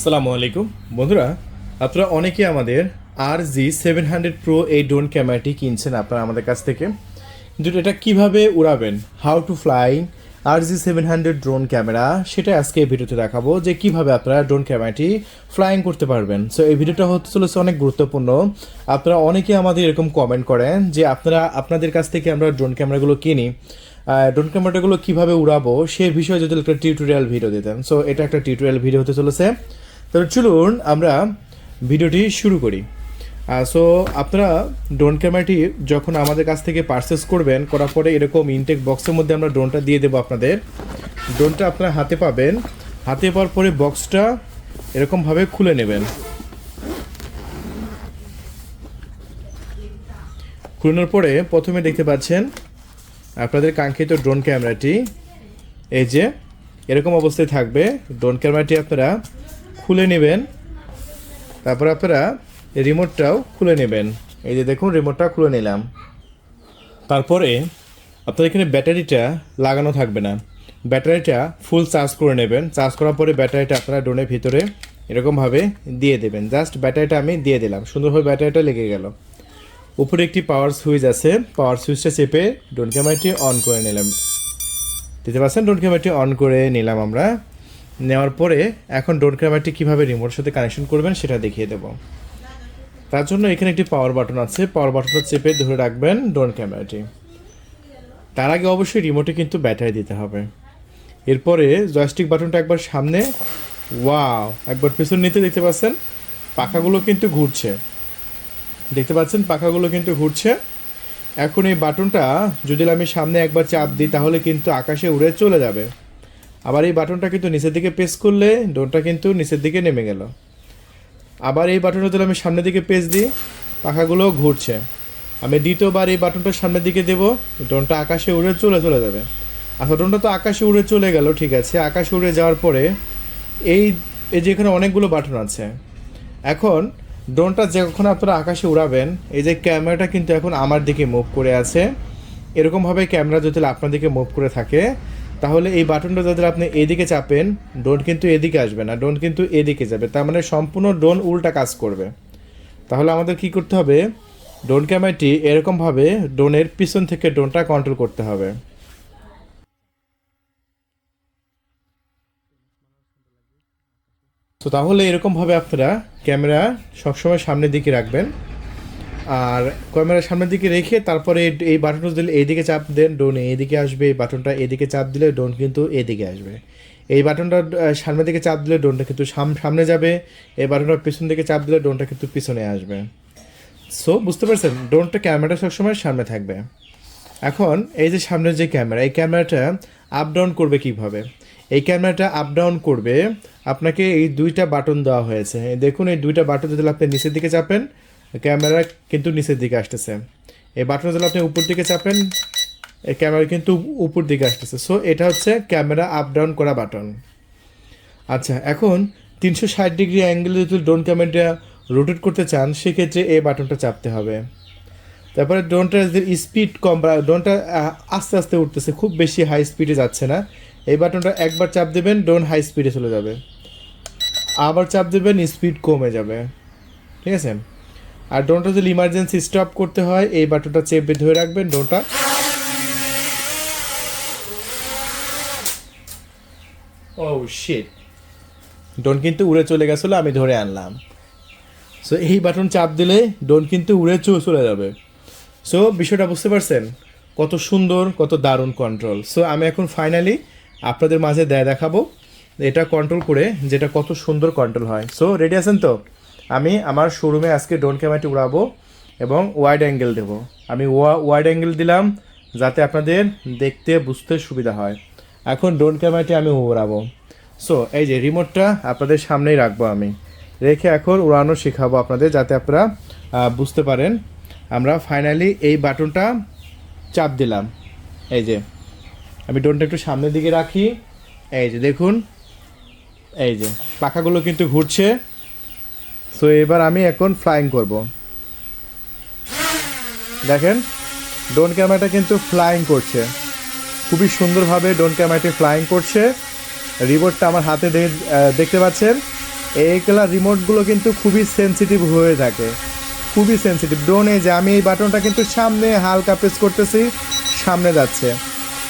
সালামু আলাইকুম। বন্ধুরা, আপনারা অনেকে আমাদের R G seven hundred pro এই ড্রোন ক্যামেরাটি কিনছেন আপনারা আমাদের কাছ থেকে। কিন্তু এটা কীভাবে উড়াবেন? How to fly R G seven hundred drone camera সেটা আজকে এই ভিডিওতে দেখাবো যে কীভাবে আপনারা ড্রোন ক্যামেরাটি ফ্লাইং করতে পারবেন। সো এই ভিডিওটা হতে চলেছে অনেক গুরুত্বপূর্ণ। আপনারা অনেকে আমাদের এরকম কমেন্ট করেন যে আপনারা, আপনাদের কাছ থেকে আমরা ড্রোন ক্যামেরাগুলো কিনি। ড্রোন ক্যামেরাগুলো কীভাবে উড়াবো সে বিষয়ে যদি একটা টিউটোরিয়াল ভিডিও দিতেন। সো এটা একটা টিউটোরিয়াল ভিডিও হতে চলেছে। তো চলুন আমরা ভিডিওটি শুরু করি। সো আপনারা ড্রোন ক্যামেরাটি যখন আমাদের কাছ থেকে পারচেস করবেন, করার পরে এরকম ইনটেক বক্সের মধ্যে আমরা ড্রোনটা দিয়ে দেবো আপনাদের। ড্রোনটা আপনারা হাতে পাবেন। হাতে পাওয়ার পরে বক্সটা এরকমভাবে খুলে নেবেন। খুলানোর পরে প্রথমে দেখতে পাচ্ছেন আপনাদের কাঙ্ক্ষিত ড্রোন ক্যামেরাটি এই যে, এরকম অবস্থায় থাকবে। ড্রোন ক্যামেরাটি আপনারা খুলে নেবেন। তারপর আপনারা রিমোটটাও খুলে নেবেন। এই যে দেখুন রিমোটটা খুলে নিলাম। তারপরে আপনার এখানে ব্যাটারিটা লাগানো থাকবে না। ব্যাটারিটা ফুল চার্জ করে নেবেন। চার্জ করার পরে ব্যাটারিটা আপনারা ড্রোনের ভিতরে এরকমভাবে দিয়ে দেবেন। জাস্ট ব্যাটারিটা আমি দিয়ে দিলাম। সুন্দরভাবে ব্যাটারিটা লেগে গেল। উপরে একটি পাওয়ার সুইচ আছে। পাওয়ার সুইচটা চেপে ড্রোন ক্যামেরাটি অন করে নিলাম। দিতে পারছেন ড্রোন ক্যামেরাটি অন করে নিলাম আমরা। নেওয়ার পরে এখন ড্রোন ক্যামেরাটি কীভাবে রিমোটের সাথে কানেকশন করবেন সেটা দেখিয়ে দেবো। তার জন্য এখানে একটি পাওয়ার বাটন আছে। পাওয়ার বাটনটা চেপে ধরে রাখবেন ড্রোন ক্যামেরাটি তার আগে অবশ্যই রিমোটে কিন্তু ব্যাটারি দিতে হবে। এরপরে জয়স্টিক বাটনটা একবার সামনে। ওয়াও একবার পিছন নিতে দেখতে পাচ্ছেন, পাখাগুলো কিন্তু ঘুরছে। দেখতে পাচ্ছেন, পাখাগুলো কিন্তু ঘুরছে। এখন এই বাটনটা যদি আমি সামনে একবার চাপ দিই, তাহলে কিন্তু আকাশে উড়ে চলে যাবে। আবার এই বাটনটা কিন্তু নিচের দিকে প্রেস করলে ড্রোনটা কিন্তু নিচের দিকে নেমে গেল। আবার এই বাটনটা যদি আমি সামনের দিকে প্রেস দিই, পাখাগুলো ঘুরছে। আমি দ্বিতীয়বার এই বাটনটা সামনের দিকে দেবো ড্রোনটা আকাশে উড়ে চলে চলে যাবে। আচ্ছা ড্রোনটা তো আকাশে উড়ে চলে গেল, ঠিক আছে। আকাশে উড়ে যাওয়ার পরে এই এই যে এখানে অনেকগুলো বাটন আছে। এখন ড্রোনটা যখন আপনারা আকাশে উড়াবেন, এই যে ক্যামেরাটা কিন্তু এখন আমার দিকে মুভ করে আছে। এরকমভাবে ক্যামেরা যদি আপনার দিকে মুভ করে থাকে তাহলে এই বাটনটা যদি আপনি এদিকে চাপেন ড্রোন কিন্তু এদিকে আসবে না ড্রোন কিন্তু এদিকে যাবে। তার মানে সম্পূর্ণ ড্রোন উল্টা কাজ করবে। তাহলে আমাদের কি করতে হবে? ড্রোন ক্যামেরাটি এরকমভাবে ড্রোনের পিছন থেকে ড্রোনটা কন্ট্রোল করতে হবে। তো তাহলে এরকমভাবে আপনারা ক্যামেরা সবসময় সামনের দিকে রাখবেন। আর ক্যামেরা সামনের দিকে রেখে তারপরে এই- বাটনটা দিলে এইদিকে চাপ দেন ড্রোন এইদিকে আসবে, এই বাটনটা এদিকে চাপ দিলে ড্রোন কিন্তু এদিকে আসবে। এই বাটনটা সামনের দিকে চাপ দিলে ড্রোনটা কিন্তু সাম- সামনে যাবে, এই বাটনটা পিছন দিকে চাপ দিলে ড্রোনটা কিন্তু পিছনে আসবে। সো বুঝতে পারছেন? ড্রোনটা ক্যামেরাটা সবসময় সামনে থাকবে। এখন এই যে সামনের যে ক্যামেরা, এই ক্যামেরাটা আপ ডাউন করবে কীভাবে? এই ক্যামেরাটা আপ ডাউন করবে, আপনাকে এই দুইটা বাটন দেওয়া হয়েছে। দেখুন, এই দুইটা বাটন যদি আপনি নিচের দিকে চাপেন ক্যামেরা কিন্তু নিচের দিকে আসতেছে। এই বাটন যদি আপনি উপর দিকে চাপেন, এই ক্যামেরা কিন্তু উপর দিকে আসতেছে। সো এটা হচ্ছে ক্যামেরা আপ ডাউন করা বাটন। আচ্ছা এখন তিনশো ষাট ডিগ্রি অ্যাঙ্গেলে যদি ড্রোন ক্যামেরাটা রোটেট করতে চান, সেক্ষেত্রে এই বাটনটা চাপতে হবে। তারপরে ড্রোনটা যদি স্পিড কম ড্রোনটা আস্তে আস্তে উঠতেছে, খুব বেশি হাই স্পিডে যাচ্ছে না, এই বাটনটা একবার চাপ দেবেন ড্রোন হাই স্পিডে চলে যাবে। আবার চাপ দেবেন স্পিড কমে যাবে। ঠিক আছে? আর ড্রোনটা যদি ইমার্জেন্সি স্টপ করতে হয়। এই বাটনটা চেপে ধরে রাখবেন ড্রোনটা ও শিট ড্রোন কিন্তু উড়ে চলে গেছিল, আমি ধরে আনলাম। সো এই বাটন চাপ দিলে ড্রোন কিন্তু উড়ে চলে যাবে। সো বিষয়টা বুঝতে পারছেন? কত সুন্দর, কত দারুণ কন্ট্রোল সো আমি এখন ফাইনালি আপনাদের মাঝে দেয় দেখাবো। এটা কন্ট্রোল করে যেটা কত সুন্দর কন্ট্রোল হয়। সো রেডি আছেন তো? আমি আমার শোরুমে আজকে ড্রোন ক্যামেরাটি উড়াবো এবং ওয়াইড অ্যাঙ্গেল দেবো। আমি ওয়াইড অ্যাঙ্গেল দিলাম যাতে আপনাদের দেখতে, বুঝতে সুবিধা হয়। এখন ড্রোন ক্যামেরাটি আমি উড়াবো। সো এই যে রিমোটটা আপনাদের সামনেই রাখব আমি। রেখে এখন উড়ানো শেখাবো আপনাদের যাতে আপনারা বুঝতে পারেন। আমরা ফাইনালি এই বাটনটা চাপ দিলাম। এই যে, আমি ড্রোনটা একটু সামনের দিকে রাখি। এই যে, দেখুন। এই যে, পাখাগুলো কিন্তু ঘুরছে। সো এবার আমি এখন ফ্লাইং করব। দেখেন ড্রোন ক্যামেরাটা কিন্তু ফ্লাইং করছে। খুবই সুন্দরভাবে ড্রোন ক্যামেরাটি ফ্লাইং করছে। রিমোটটা আমার হাতে দেখতে পাচ্ছেন? এইগুলা রিমোটগুলো কিন্তু খুবই সেনসিটিভ হয়ে থাকে। খুবই সেনসিটিভ ড্রোনে যে, আমি এই বাটনটা কিন্তু সামনে হালকা প্রেস করতেছি, সামনে যাচ্ছে।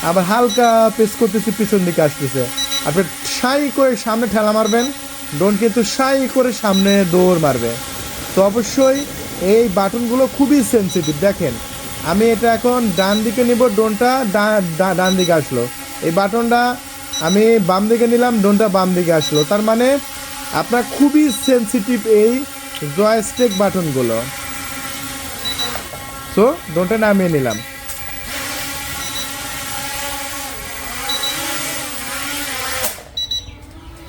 আবার হালকা প্রেস করতেছি, পিছন দিকে আসতেছে। আপনি সাই করে সামনে ঠেলা মারবেন ড্রোন কিন্তু সাই করে সামনে দৌড় মারবে। তো অবশ্যই এই বাটনগুলো খুবই সেনসিটিভ দেখেন, আমি এটা এখন ডান দিকে নিব, ড্রোনটা ডা- ডা- ডান দিকে আসলো। এই বাটনটা আমি বাম দিকে নিলাম, ড্রোনটা বাম দিকে আসলো। তার মানে আপনার খুবই সেনসিটিভ এই জয়স্টেক বাটনগুলো। সো ড্রোনটা নামিয়ে নিলাম।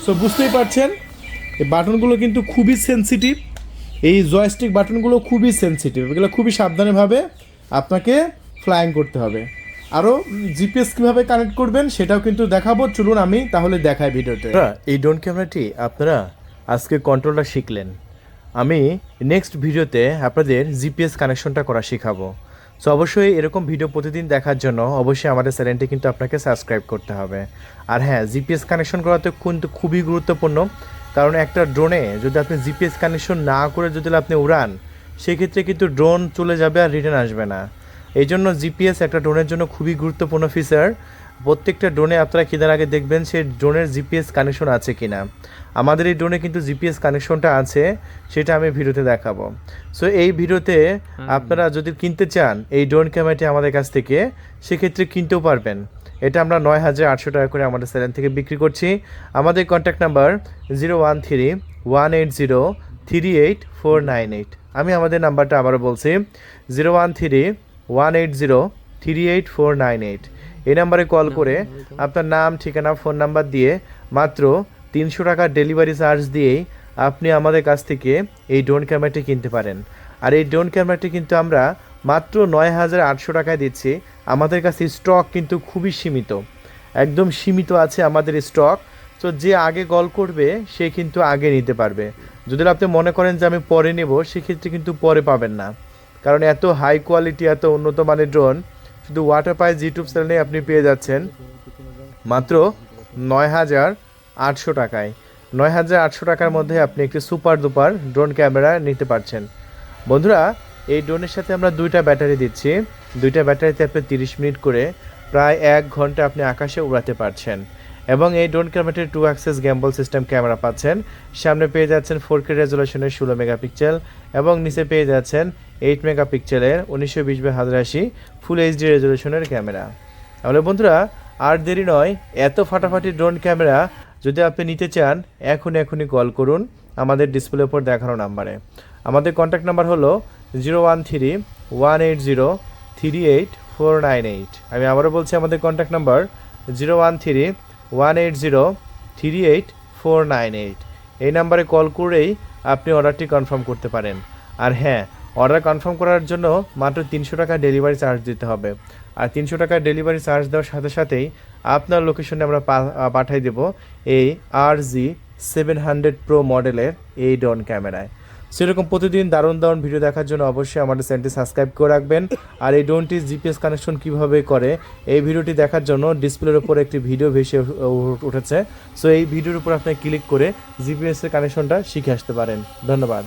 সো বুঝতেই পারছেন এই বাটনগুলো কিন্তু খুবই সেনসিটিভ এই জয়স্টিক বাটনগুলো খুবই সেনসিটিভ এগুলো খুবই সাবধানেভাবে আপনাকে ফ্লাইং করতে হবে। আরও জিপিএস কীভাবে কানেক্ট করবেন সেটাও কিন্তু দেখাবো। চলুন আমি তাহলে দেখাই ভিডিওতে। এই ড্রোন ক্যামেরাটি আপনারা আজকে কন্ট্রোলটা শিখলেন। আমি নেক্সট ভিডিওতে আপনাদের জিপিএস কানেকশনটা করা শেখাবো। সো অবশ্যই এরকম ভিডিও প্রতিদিন দেখার জন্য অবশ্যই আমাদের চ্যানেলটি কিন্তু আপনাকে সাবস্ক্রাইব করতে হবে। আর হ্যাঁ জিপিএস কানেকশন করাতে কিন্তু খুবই গুরুত্বপূর্ণ। কারণ একটা ড্রোনে যদি আপনি জিপিএস কানেকশন না করে যদি আপনি উড়ান সেক্ষেত্রে কিন্তু ড্রোন চলে যাবে আর রিটার্ন আসবে না। এই জন্য জিপিএস একটা ড্রোনের জন্য খুবই গুরুত্বপূর্ণ ফিচার প্রত্যেকটা ড্রোনে আপনারা কেনার আগে দেখবেন সে ড্রোনের জিপিএস কানেকশন আছে কিনা। আমাদের এই ড্রোনে কিন্তু জিপিএস কানেকশনটা আছে সেটা আমি ভিডিওতে দেখাবো। সো এই ভিডিওতে আপনারা যদি কিনতে চান এই ড্রোন ক্যামেরাটি আমাদের কাছ থেকে সেক্ষেত্রে কিনতেও পারবেন। এটা আমরা নয় হাজার আটশো টাকা করে আমাদের স্যালেন থেকে বিক্রি করছি। আমাদের contact number zero one three one eight zero three eight four nine eight আমি আমাদের নাম্বারটা আবারও বলছি zero one three one eight zero three eight four nine eight এই নাম্বারে কল করে আপনার নাম, ঠিকানা ফোন নাম্বার দিয়ে মাত্র তিনশো টাকা ডেলিভারি চার্জ দিয়েই আপনি আমাদের কাছ থেকে এই ড্রোন ক্যামেরাটি কিনতে পারেন। আর এই ড্রোন ক্যামেরাটি কিন্তু আমরা মাত্র নয় হাজার আটশো টাকায় দিচ্ছি। আমাদের কাছে স্টক কিন্তু খুবই সীমিত। একদম সীমিত আছে আমাদের স্টক তো যে আগে কল করবে, সে কিন্তু আগে নিতে পারবে। যদি আপনি মনে করেন যে আমি পরে নেব, সেক্ষেত্রে কিন্তু পরে পাবেন না। কারণ এত হাই কোয়ালিটি এত উন্নত মানের ড্রোন শুধু ওয়াটার পাইজ ইউটিউব চ্যানেলে আপনি পেয়ে যাচ্ছেন। মাত্র নয় হাজার আটশো টাকায়। নয় হাজার আটশো টাকার মধ্যে আপনি একটি সুপার দুপার ড্রোন ক্যামেরা নিতে পারছেন। বন্ধুরা, এই ড্রোনের সাথে আমরা দুইটা ব্যাটারি দিচ্ছি। দুইটা ব্যাটারিতে আপনি তিরিশ মিনিট করে প্রায় এক ঘণ্টা আপনি আকাশে উড়াতে পারছেন। এবং এই drone ক্যামেরাটির two axis gimbal system camera পাচ্ছেন। সামনে পেয়ে যাচ্ছেন ফোর কে রেজলিউশনের ষোলো মেগাপিক্সেল এবং নিচে পেয়ে যাচ্ছেন এইট মেগাপিক্সেলের উনিশশো বিশ বাই হাজার আশি ফুল এইচডি রেজলিউশনের ক্যামেরা। তাহলে বন্ধুরা, আর দেরি নয়, এত ফাটাফাটি ড্রোন ক্যামেরা যদি আপনি নিতে চান এখন এখনই কল করুন আমাদের ডিসপ্লের উপর দেখানো নাম্বারে আমাদের কন্ট্যাক্ট নাম্বার হলো zero one three one eight zero three eight four nine eight আমি আবারও বলছি আমাদের contact number zero one three one eight zero three eight four nine eight এই নাম্বারে কল করেই আপনি অর্ডারটি কনফার্ম করতে পারেন। আর হ্যাঁ অর্ডার কনফার্ম করার জন্য মাত্র তিনশো টাকা ডেলিভারি চার্জ দিতে হবে। আর তিনশো টাকা ডেলিভারি চার্জ দেওয়ার সাথে সাথেই আপনার লোকেশনে আমরা পা- আহ, পাঠিয়ে দেব এই R G seven hundred pro মডেলের এই ডন ক্যামেরায় সেরকম প্রতিদিন দারুণ দারুণ ভিডিও দেখার জন্য অবশ্যই আমাদের চ্যানেলটি সাবস্ক্রাইব করে রাখবেন। আর এই ড্রোনটি জিপিএস কানেকশন কীভাবে করে, এই ভিডিওটি দেখার জন্য ডিসপ্লের উপর একটি ভিডিও ভেসে উঠেছে। সো এই ভিডিওর উপর আপনি ক্লিক করে জিপিএস এর কানেকশনটা শিখে আসতে পারেন। ধন্যবাদ।